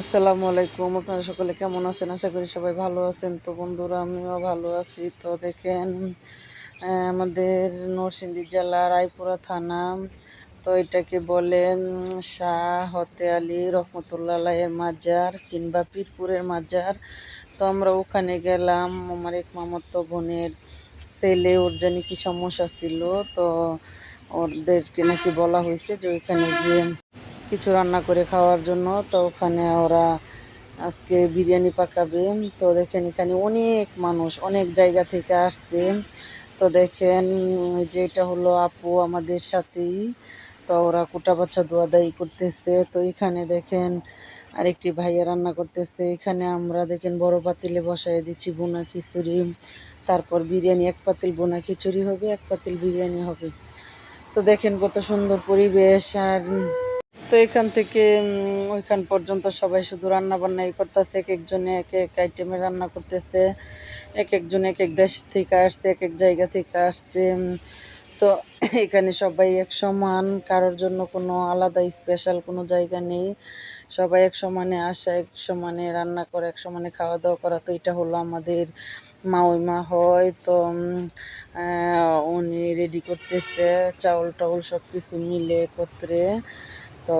আসসালামু আলাইকুম। আপনারা সকলে কেমন আছেন? আশা করি সবাই ভালো আছেন। তো বন্ধুরা, আমিও ভালো আছি। তো দেখেন আমাদের নরসিংদী জেলার রায়পুরা থানা, তো এটাকে বলে শাহ হতে আলী রহমতুল্লাহ এর মাজার কিংবা পীরপুরের মাজার। তো আমরা ওখানে গেলাম। আমার এক মামাতো বোনের ছেলে, ওর জানি কি সমস্যা ছিল। তো ওদেরকে নাকি বলা হয়েছে যে ওইখানে গিয়ে কিছু রান্না করে খাওয়ার জন্য তো ওখানে ওরা আজকে বিরিয়ানি পাকাবে। তো দেখেন এখানে অনেক মানুষ অনেক জায়গা থেকে আসছে। তো দেখেন উম, যে এটা হলো আপু আমাদের সাথেই। তো ওরা কুটা বাচ্চা দোয়া দায়ী করতেছে। তো এখানে দেখেন আরেকটি ভাইয়া রান্না করতেছে। এখানে আমরা দেখেন বড় পাতিলে বসায় দিচ্ছি বোনা খিচুড়ি। তারপর বিরিয়ানি এক পাতিল বোনা খিচুড়ি হবে এক পাতিল বিরিয়ানি হবে। তো দেখেন কত সুন্দর পরিবেশ। আর তো এখান থেকে ওইখান পর্যন্ত সবাই শুধু রান্না বান্নাই করতেছে, এক একজনে এক এক আইটেমে রান্না করতেছে, এক একজন এক এক দেশ থেকে আসছে, এক এক জায়গা থেকে আসছে তো এখানে সবাই এক সমান, কারোর জন্য কোনো আলাদা স্পেশাল কোনো জায়গা নেই, সবাই এক সমানে আসা, এক সমানে রান্না করে, এক সমানে খাওয়া দাওয়া করা, তো এটা হলো আমাদের মাওইমা হয়, তো উনি রেডি করতেছে চাউল টাউল সব কিছু মিলে একত্রে তো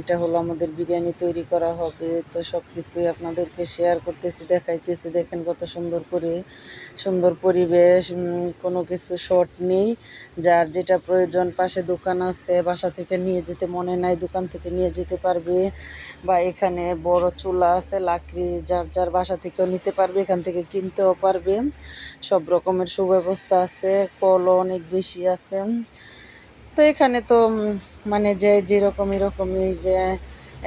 এটা হলো আমাদের বিরিয়ানি তৈরি করা হবে। তো সব কিছুই আপনাদেরকে শেয়ার করতেছি, দেখাইতেছি। দেখেন কত সুন্দর করে, সুন্দর পরিবেশ কোনো কিছু শর্ট নেই। যার যেটা প্রয়োজন, পাশে দোকান আছে, বাসা থেকে নিয়ে যেতে মনে নাই, দোকান থেকে নিয়ে যেতে পারবে। বা এখানে বড় চুলা আছে, লাকড়ি, যার যার বাসা থেকেও নিতে পারবে, এখান থেকে কিনতেও পারবে। সব রকমের সুব্যবস্থা আছে, কলও অনেক বেশি আছে। তো এখানে তো মানে যে যেরকম এরকমই যে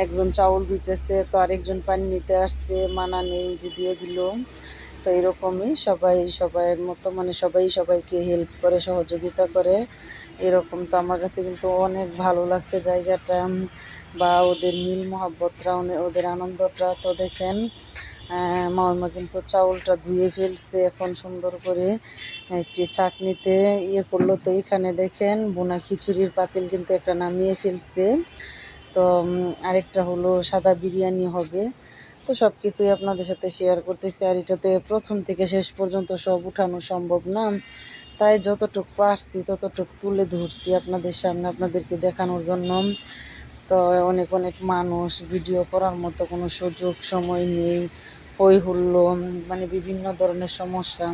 একজন চাউল দিতেছে, তো আরেকজন পানি নিতে আসছে, মানা নেই যে দিয়ে দিল। তো এরকমই সবাই সবাইয়ের মতো মানে সবাই সবাইকে হেল্প করে, সহযোগিতা করে। এরকম তো আমার কাছে কিন্তু অনেক ভালো লাগছে জায়গাটা, বা ওদের মিল মহাব্বতরা ওদের আনন্দটা তো দেখেন। মামা কিন্তু চাউলটা ধুয়ে ফেলছে এখন সুন্দর করে। একটি চাকনিতে ইয়ে করল তো এখানে দেখেন বোনা খিচুড়ির পাতিল কিন্তু একটা নামিয়ে ফেলছে। তো আরেকটা হলো সাদা বিরিয়ানি হবে। তো সব কিছুই আপনাদের সাথে শেয়ার করতেছি। আর এটাতে প্রথম থেকে শেষ পর্যন্ত সব উঠানো সম্ভব না। তাই যতটুক পারছি, ততটুক তুলে ধরছি আপনাদের সামনে, আপনাদেরকে দেখানোর জন্য। তো অনেক অনেক মানুষ ভিডিও করার মতো কোনো সুযোগ, সময় নেই, হই হুল্লো মানে বিভিন্ন ধরনের সমস্যা।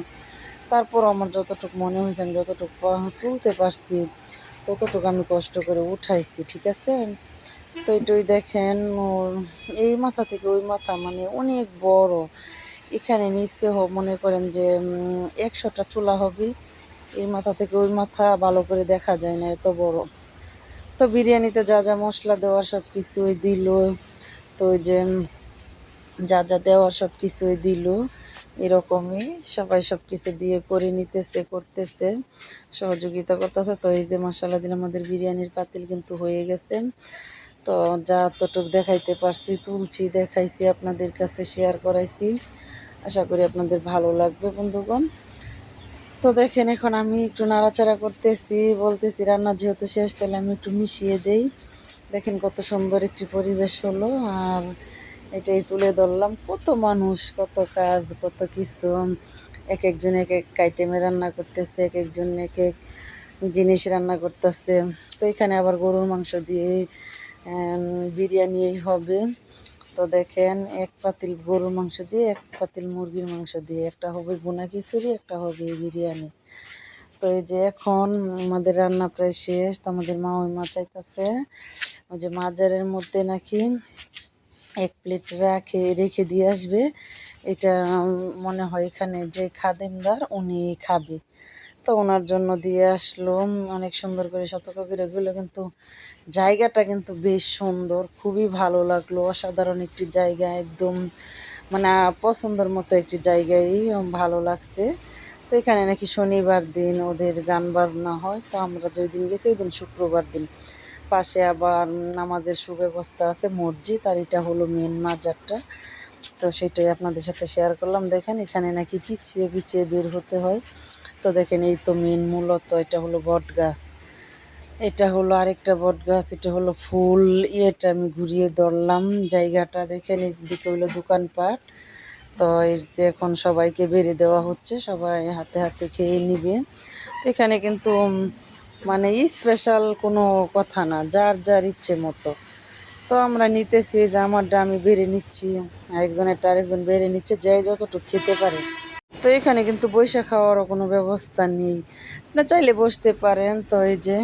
তারপর আমার যতটুকু মনে হয়েছে, আমি যতটুকু তুলতে পারছি, ততটুকু আমি কষ্ট করে উঠাইছি, ঠিক আছে? তো এটাই দেখেন, ওর এই মাথা থেকে ওই মাথা মানে অনেক বড়। এখানে নিচে মনে করেন যে একশোটা চুলা হবে, এই মাথা থেকে ওই মাথা ভালো করে দেখা যায় না, এত বড়। তো বিরিয়ানিতে যা যা মশলা দেওয়া সব কিছুই দিল। তো ওই যে যা যা দেওয়ার সব কিছুই দিল। এরকমই সবাই সব কিছু দিয়ে করে নিতেছে, করতেছে। সহযোগিতা করতেছে। তো এই যে মশলা দিলে আমাদের বিরিয়ানির পাতিল কিন্তু হয়ে গেছে। তো যা এতটুকু দেখাইতে পারছি, তুলছি, দেখাইছি, আপনাদের কাছে শেয়ার করাইছি। আশা করি আপনাদের ভালো লাগবে বন্ধুগণ। তো দেখেন, এখন আমি একটু নাড়াচাড়া করতেছি, বলতেছি রান্না যেহেতু শেষ, তাহলে আমি একটু মিশিয়ে দেই। দেখেন কত সুন্দর একটি পরিবেশ হলো, আর এটাই তুলে ধরলাম। কত মানুষ, কত কাজ, কত কিছু। এক একজন এক এক আইটেমে রান্না করতেছে, এক একজন এক এক জিনিস রান্না করতেছে। তো এখানে আবার গরুর মাংস দিয়ে বিরিয়ানি হবে। তো দেখেন, এক পাতিল গরুর মাংস দিয়ে, এক পাতিল মুরগির মাংস দিয়ে। একটা হবে বোনা খিচুড়ি, একটা হবে বিরিয়ানি। তো এই যে এখন আমাদের রান্না প্রায় শেষ, তো আমাদের মা ওই মা চাইতেছে। ওই যে মাজারের মধ্যে নাকি এক প্লেট রাখে, রেখে দিয়ে আসবে। এটা মনে হয় এখানে যে খাদেমদার, উনি খাবে। তো ওনার জন্য দিয়ে আসলো। অনেক সুন্দর করে করে এগুলো কিন্তু জায়গাটা কিন্তু বেশ সুন্দর, খুবই ভালো লাগল। অসাধারণ একটি জায়গা, একদম মানে পছন্দের মতো একটি জায়গায় ভালো লাগছে। তো এখানে নাকি শনিবার দিন ওদের গান বাজনা হয়, তো আমরা যেই দিন গেছি ওই দিন শুক্রবার দিন। পাশে আবার আমাদের সুব্যবস্থা আছে, মসজিদ, আর এটা হলো মেন মাজারটা। তো সেটাই আপনাদের সাথে শেয়ার করলাম। দেখেন এখানে নাকি পিছিয়ে পিছিয়ে বের হতে হয়। তো দেখেন, এই তো মেন মূলত এটা হলো বট গাছ। এটা হলো আরেকটা বট গাছ, এটা হলো ফুল। ইয়েটা আমি ঘুরিয়ে ধরলাম জায়গাটা, দেখেন এদিকে হলো দোকানপাট। তো এই যে এখন সবাইকে বেড়ে দেওয়া হচ্ছে, সবাই হাতে হাতে খেয়ে নিবে। এখানে কিন্তু মানে স্পেশাল কোনো কথা না, যার যার ইচ্ছে মতো। তো আমরা নিতেছি, যে আমারটা আমি বেড়ে নিচ্ছি আরেকজনেরটা আরেকজন বেড়ে নিচ্ছে, যে যতটুকু খেতে পারে। তো এখানে কিন্তু বৈশাখ খাওয়ারও কোনো ব্যবস্থা নেই। আপনি চাইলে বসতে পারেন। তো এই যে